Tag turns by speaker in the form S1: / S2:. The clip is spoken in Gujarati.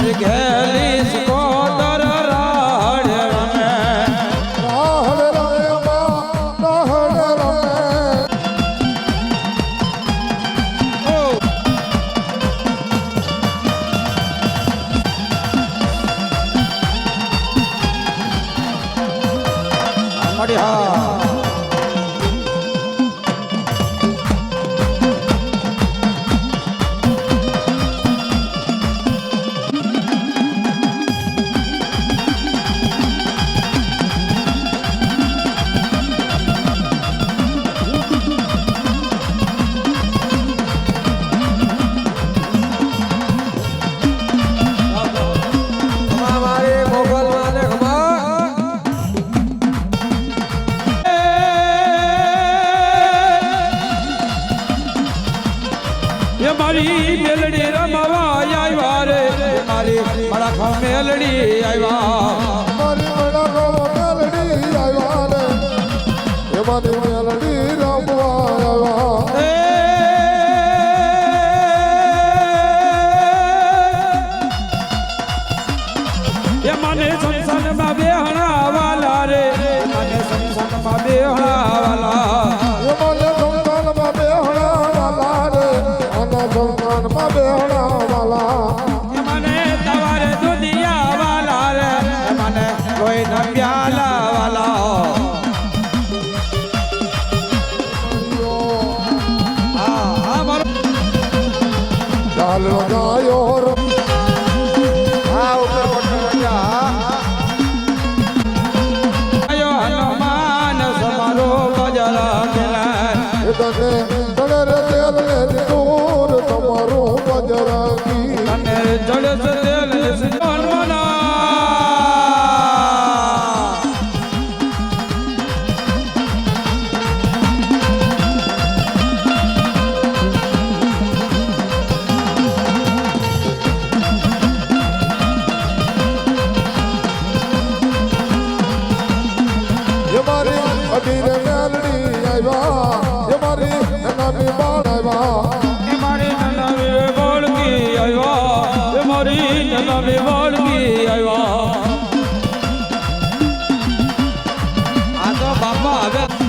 S1: ઘેલી સ્કોદર રાડ રમે
S2: રાહડ રમે માં રાહડ રમે
S1: મળી હા
S3: મારી
S1: મેલડી રમવા આવ્યા રે. મારી મારા ખા મેલડી આવ્યા.
S2: મારી ગો મેલડી આવ્યા રે. એ મારી મેલડી રમવા તને તને રે તેલ દૂર તમારું બજરાગી
S1: તને જડસ તેલ સિંધન મના
S2: મારી મેલડી મારી
S1: નવી વળગી આવ્યા. આ તો બાપા હવે